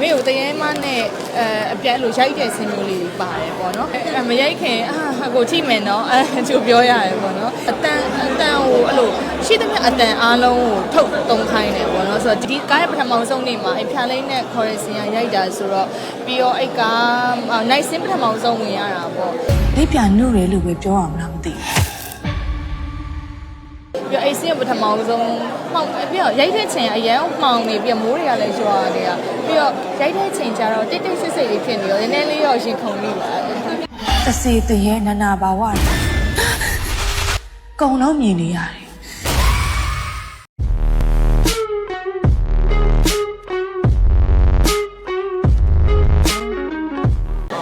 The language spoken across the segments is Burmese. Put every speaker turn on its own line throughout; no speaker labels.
မေကိုတရေမနဲ့အဲအပြက်လို့ရိုက်တဲ့ဆင်းမျိုးလေးပါတယ်ပေါ့နော်အဲမရိုက်ခင်အာကိုထိမယ်နော်အဲသူပြောရတယ်ပေါ့နော်အတန်အတန်ကိုအဲ့လိုရှိသမျှအတန်အားလုံးကိုထုတ်သုံးခိုင်းတယ်ပေါ့နော်ဆိုတော့ဒီကားရဲ့ပထမဆုံးနေ့မှာအဖျားလိမ့်နဲ့ခေါ်ရစင်ကရိုက်တာဆိုတော့ပြီးတော့အဲ့ကားနိုင်စင်းပထမဆုံးဝင်ရတာပေါ့
လိပ်ပြနှုတ်ရလို့ပဲပြောအောင်လားမသိဘူး
ပြီးတော့အဲ့စင်းပထမဆုံးမှောင်ပြီးတော့ရိုက်တဲ့ချိန်ကအရန်မှောင်နေပြီးတော့မိုးတွေကလည်းရွာနေတာပြီးတော့ရိုက်တဲ့ချိန်ကျတော့တိတ်တိတ်ဆိတ်ဆိတ်လေးဖြစ်နေတော့နည်းနည်းလေးတော့ရင်ခုန်မိပါတယ်
တစေတရေနနာပါဝတယ်ကုံလုံးမြင်နေရတယ်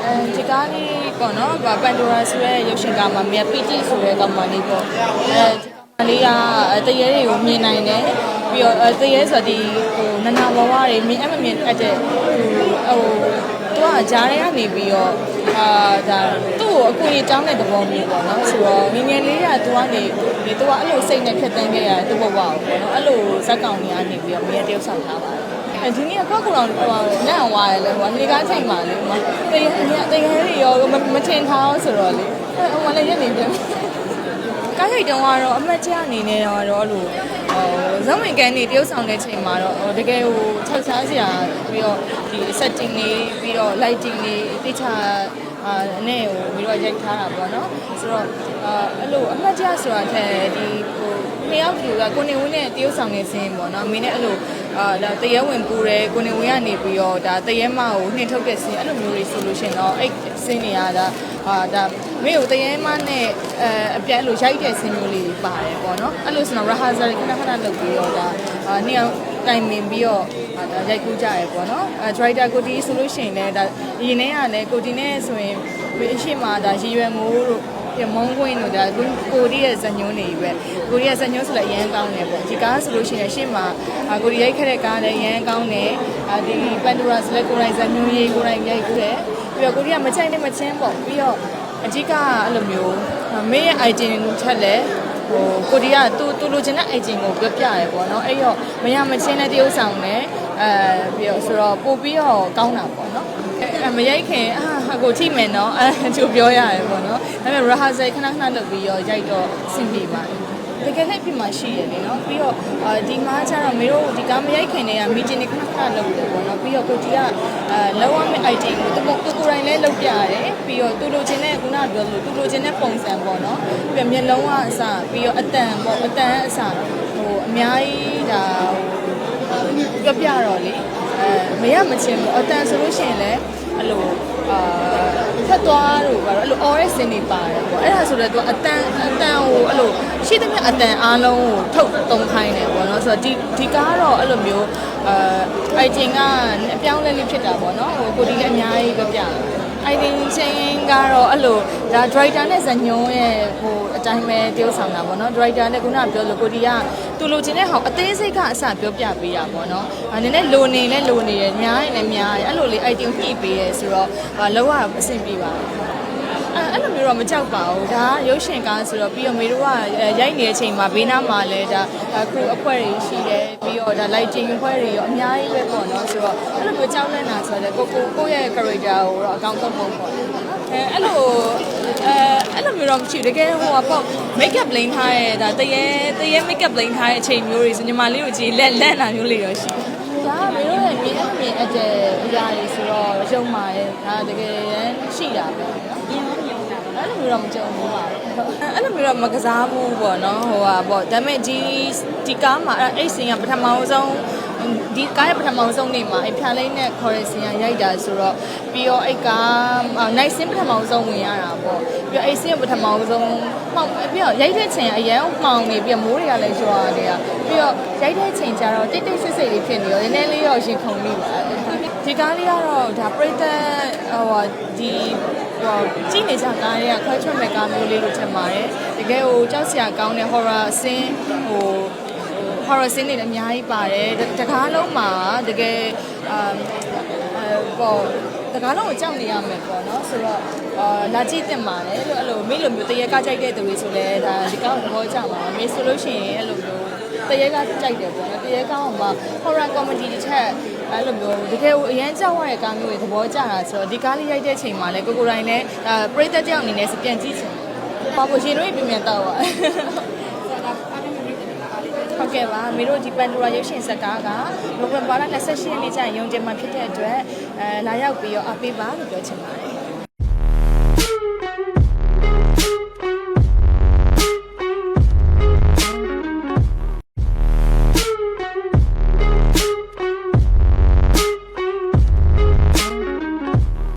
အဲဒီကားလေးပေါ့နော်ပန်ဒိုရာဆိုတဲ့ရုပ်ရှင်ကားမှာမြက်ပီတီဆိုတဲ့ကောင်မလေးပေါ့အဲဒီကောင်မ လေးကတရေတွေကိုမြင်နိုင်တယ်ပြီးတော့တရေဆိုဒီဟိုနနာဘဝတွေမြင်အမမြင်အပ်တဲ့ဟိုဟိုသူကဂျားထဲကနေပြီးတော့အာဒါသူ့ကိုအကူကြီးတောင်းတဲ့သဘောမျိုးပေါ့နော်ဆိုတော့ငငယ်လေးကသူကနေဒီသူကအဲ့လိုစိတ်နဲ့ဖြတ်တန်းခဲ့ရတဲ့သူ့ဘဝကိုပေါ့နော်အဲ့လိုဇက်ကောင်ကြီးကနေပြီးတော့မြင်တယောက်ဆောင်ထားပါတယ်အဲဒီနေ့ကောက်ကူတော်ဟိုညံ့သွားတယ်လေဟိုနေကားချိန်မှာလေဟိုတရေတရေတွေရောမထင်ထားဆိုတော့လေဟိုမလည်းရက်နေပြန် ကားရိုက်တုန်းကတော့အမှတ်ကျအနေနဲ့တော့အဲ့လိုဟိုဇဝင်ကန်နေတရုပ်ဆောင်တဲ့ချိန်မှာတော့ဟိုတကယ်ဟိုထောက်ရှားစရာပြီးတော့ဒီ setting တွေပြီးတော့ lighting တွေတိကျအာနဲ့ဟိုပြီးတော့ရိုက်ထားတာပေါ့နော်ဆိုတော့အာအဲ့လိုအမှတ်ကျဆိုတာထက်ဒီဟိုနှစ်ယောက်တူကကိုနေဝင်းနဲ့တရုပ်ဆောင်နေစင်းပေါ့နော်အမင်းနဲ့အဲ့လိုအာဒါတရဲဝင်ပူတယ်ကိုနေဝင်းကနေပြီးတော့ဒါတရဲမကိုနှင်ထုတ်တဲ့စင်းအဲ့လိုမျိုးတွေဆိုလို့ရှင်တော့အဲ့စင်းတွေကဒါအာဒါ မင်းကိုတရဲမနဲ့အဲအပြက်လို့ရိုက်တဲ့စင်းမျိုးလေးပါတယ်ပေါ့နော်အဲ့လိုဆိုတော့ rehearsal ခဏခဏလုပ်ပြီးတော့ဒါအာနှစ်ယောက်တိုင်ပင်ပြီးတော့အာဒါရိုက်ကူးကြရပေါ့နော်အဲ driver ကိုတီဆိုလို့ရှိရင်လည်းဒါရင်းနေရလည်းကိုတီနဲ့ဆိုရင်အရှိမဒါရည်ရွယ်မိုးတို့ပြမုံကွင်းတို့ဒါကိုကိုရီးရဲ့ဇညုံးနေပဲကိုရီးရဲ့ဇညုံးဆိုလည်းအရန်ကောင်းတယ်ပေါ့ဒီကားဆိုလို့ရှိရင်ရှေ့မှာအာကိုရီးရိုက်ခဲ့တဲ့ကားလည်းအရန်ကောင်းတယ်အာဒီပန်ဒိုရာဆိုလည်းကိုရိုင်းဇညုံးရေးကိုရိုင်းရိုက်ခဲ့တယ်ပြီးတော့ကိုရီးကမချိုက်နဲ့မချင်းပေါ့ပြီးတော့ အကြီးကအဲ့လိုမျိုးမင်းရဲ့ item ကိုထက်လဲဟိုကိုရီးကသူသူလိုချင်တဲ့ item ကိုပြောပြရဲပေါ့နော်အဲ့တော့မရမချင်းတဲ့တရုပ်ဆောင်နဲ့အဲပြီးတော့ဆိုတော့ပို့ပြီးတော့ကောင်းတာပေါ့နော်အဲမရိုက်ခင်အာကိုထိမယ်နော်အဲသူပြောရတယ်ပေါ့နော်ဒါပေမဲ့ rehearsal ခဏခဏလုပ်ပြီးတော့ရိုက်တော့အဆင်ပြေပါတယ် တကယ်လည်းပြမှာရှိရလေနော်ပြီးတော့အာဒီမှာကျတော့မေတို့ဒီကားမရိုက်ခင်တည်းက meeting တွေခဏခဏလုပ်တယ်ပေါ့နော်ပြီးတော့ကိုကြီးကအဲလောရမယ့် item ကိုသူသူကိုယ်တိုင်လည်းလုပ်ပြရတယ်ပြီးတော့သူလိုချင်တဲ့ခုနကပြောလို့သူလိုချင်တဲ့ပုံစံပေါ့နော်ပြီးတော့မျက်လုံးကအစပြီးတော့အတန်ပေါ့အတန်အစဟိုအများကြီးဒါဟိုပြပြတော့လေအဲမရမချင်းပေါ့အတန်ဆိုလို့ရှိရင်လည်းအဲ့လို အာဖတ်သွားလို့ကတော့အဲ့လို orange စင်နေပါတယ်ပေါ့အဲ့ဒါဆိုတော့သူအတန်အတန်ကိုအဲ့လိုရှိသမျှအတန်အားလုံးကိုထုတ်သုံးခိုင်းတယ်ပေါ့နော်ဆိုတော့ဒီဒီကားတော့အဲ့လိုမျိုးအဲ item ကအပြောင်းလဲလေးဖြစ်တာပေါ့နော်ဟိုကိုဒီလည်းအများကြီးပဲပြတယ် item ချင်းကတော့အဲ့လိုဒါ driver နဲ့ဇညုံးရဲ့ဟိုအတိုင်းပဲတရုပ်ဆောင်တာပေါ့နော် driver နဲ့ခုနကပြောလို့ကိုဒီကသူလိုချင်တဲ့ဟောအသေးစိတ်ကအစပြောပြပေးတာပေါ့နော်အဲနည်းနည်းလိုနေလဲလိုနေရများရင်လည်းများရအဲ့လိုလေး item ညှိပေးရဲဆိုတော့လောကအဆင်ပြေပါတယ်အဲ့အဲ့လို မျိုးတော့မကြောက်ပါဘူးဒါရုပ်ရှင်ကားဆိုတော့ပြီးတော့မေတို့ကရိုက်နေတဲ့အချိန်မှာဘေးနားမှာလည်းဒါခรูအဖွဲ့တွေရှိတယ်ပြီးတော့ဒါ lighting အဖွဲ့တွေရောအများကြီးပဲပေါ့နော်ဆိုတော့အဲ့လိုမျိုးကြောက်နေတာဆိုတော့ကိုကိုကိုရဲ့ character ကိုတော့အကောင့်သုံးဖို့ပေါ့အဲအဲ့လိုအဲအဲ့လိုမျိုးတော့မရှိဘူးတကယ်ဟိုကပေါ့ makeup လိမ့်ထားတဲ့ဒါတရေတရေ makeup လိမ့်ထားတဲ့အချိန်မျိုးတွေဆိုညီမလေးကိုကြည့်လက်လက်နာမျိုးလေးရောရှိတယ်ဒါကမေတို့ရဲ့မြင်အမြင်အကျယ်အရာတွေဆိုတော့ရုံမာရဲ့ဒါတကယ်ရန်ရှိတာပဲနော် အဲ့လိုမျိုးတော့မကြုံဘူးပါဘူးအဲ့လိုမျိုးတော့မကစားဘူးပေါ့နော်ဟိုဟာပေါ့ဒါပေမဲ့ဒီဒီကားမှာအဲ့အဲ့စင်ကပထမဆုံးဒီကားရဲ့ပထမဆုံးနေ့မှာအဲ့ဖြာလိမ့်နဲ့ခေါ်ရစင်ကရိုက်တာဆိုတော့ပြီးတော့အဲ့ကားနိုင်စင်ပထမဆုံးဝင်ရတာပေါ့ပြီးတော့အဲ့စင်ပထမဆုံးမှောင်ပြီးတော့ရိုက်တဲ့ချိန်အရန်မှောင်နေပြီးတော့မိုးတွေကလည်းရွာနေတာပြီးတော့ရိုက်တဲ့ချိန်ကျတော့တိတ်တိတ်ဆိတ်ဆိတ်လေးဖြစ်နေရောနည်းနည်းလေးတော့ရင်ခုန်မိပါတယ် ဒီကားလေးကတော့ဒါပရိသတ်ဟိုဒီဟိုကြည့်နေကြကားတွေကခွဲထွက်မဲ့ကားမျိုးလေးကိုထင်ပါတယ်တကယ်ဟိုကြောက်စရာကောင်းတဲ့ horror scene ဟို horror scene တွေလည်းအများကြီးပါတယ်တကားလုံးမှာတကယ်အမ်အဲပေါ့တကားလုံးကိုကြောက်နေရမယ်ပေါ့နော်ဆိုတော့အာလာကြည့်တင်ပါတယ်လို့အဲ့လိုမိလိုမျိုးတရေကကြိုက်တဲ့သူတွေဆိုလဲဒါဒီကောင်းသဘောကျပါမေဆိုလို့ရှိရင်အဲ့လိုမျိုးတရေကကြိုက်တယ်ပေါ့နော်တရေကောင်းမှာ horror comedy တစ်ချက်ဟ အဲ့လိုမျိုးတကယ်ကိုအရန်ကြောက်ရတဲ့ကားမျိုးတွေသဘောကျတာဆိုတော့ဒီကားလေးရိုက်တဲ့အချိန်မှာလည်းကိုကိုတိုင်းလည်းအာပရိသတ်တယောက်အနေနဲ့စပြန်ကြည့်ချင်ပါဖို့ရှင်တို့ပြင်ပြန်တော့ပါဟုတ်ကဲ့ပါမိတို့ဒီပန်ဒိုရာရုပ်ရှင်ဇာတ်ကားကနိုဝင်ဘာလ28ရက်နေ့ကျရင်ရုံတင်မှာဖြစ်တဲ့အတွက်အဲလာရောက်ပြီးတော့အပေးပါလို့ပြောချင်ပါတယ်